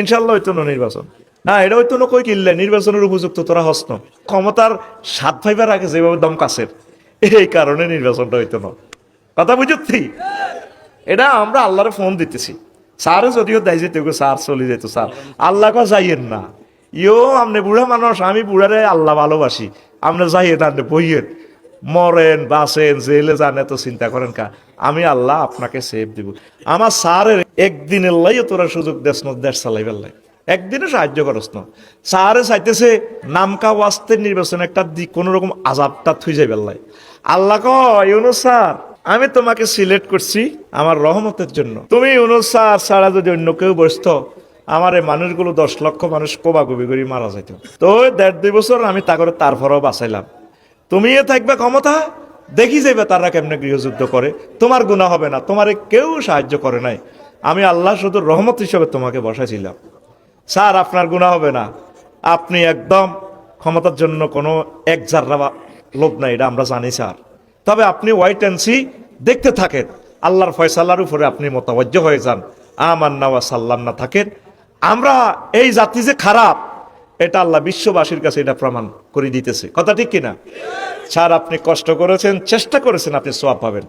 ইনশাল্লাহ হইতো না নির্বাচন। না, এটা হইতো না কই কিনলে? নির্বাচনের উপযুক্ত, তোরা হস্ত। ক্ষমতার স্বাদ ফাইবার আগে যেভাবে দম কাছের এই কারণে নির্বাচনটা হইতো না কথা বুঝছি এটা আমরা আল্লাহরে ফোন দিতেছি। স্যারে যদিও দেয় যেতে স্যার চলে যেত, স্যার। আল্লাহ কা যাইয়েন না। ইও আমনে বুড়া মানুষ, আমি বুড়ারে আল্লাহ ভালোবাসি। আপনি যাইয়েন আপনি বইয়েন। মরেন বাসেন জেলে যান, এত চিন্তা করেন কা। আমি আল্লাহ আপনাকে সেভ দিব। আমার স্যারের একদিনের লাই তোরা সুযোগ দেশ না, দেশ চালাইবার লাই একদিনে সাহায্য করস না। স্যারে চাইতেছে, নামকা ওয়াস্তে নির্বাচন একটা দিক কোন রকম আজাবটা থুই যাইবার লাই আল্লাহ ইউনুস স্যার, আমি তোমাকে সিলেক্ট করছি আমার রহমতের জন্য। তুমি ইউনুস স্যার ছাড়া যদি অন্য কেউ বসতো, আমার এই মানুষগুলো দশ লক্ষ মানুষ কোবাকুবি করে মারা যাইত। তো দেড় দুই বছর আমি তা করে তারপরেও বাঁচাইলাম। তুমি এ থাকবে ক্ষমতা, দেখি যাইবে তারা কেমনে গৃহযুদ্ধ করে। তোমার গুণা হবে না, তোমারে কেউ সাহায্য করে নাই। আমি আল্লাহ শুধু রহমত হিসেবে তোমাকে বসাইছিলাম। স্যার, আপনার গুণা হবে না। আপনি একদম ক্ষমতার জন্য কোনো এক জাররা লোভ নাই, এটা আমরা জানি, স্যার। তবে আপনি ওয়াইট অ্যান্ড সি দেখতে থাকেন। আল্লাহর ফয়সাল্লার উপরে আপনি মোতাবজ্জ হয়ে যান। আমার নাওয়া সাল্লাম না থাকেন। আমরা এই জাতি যে খারাপ, এটা আল্লাহ বিশ্ববাসীর কাছে এটা প্রমাণ করে দিতেছে। কথা ঠিক কিনা? স্যার, আপনি কষ্ট করেছেন, চেষ্টা করেছেন, আপনি সোয়াব পাবেন।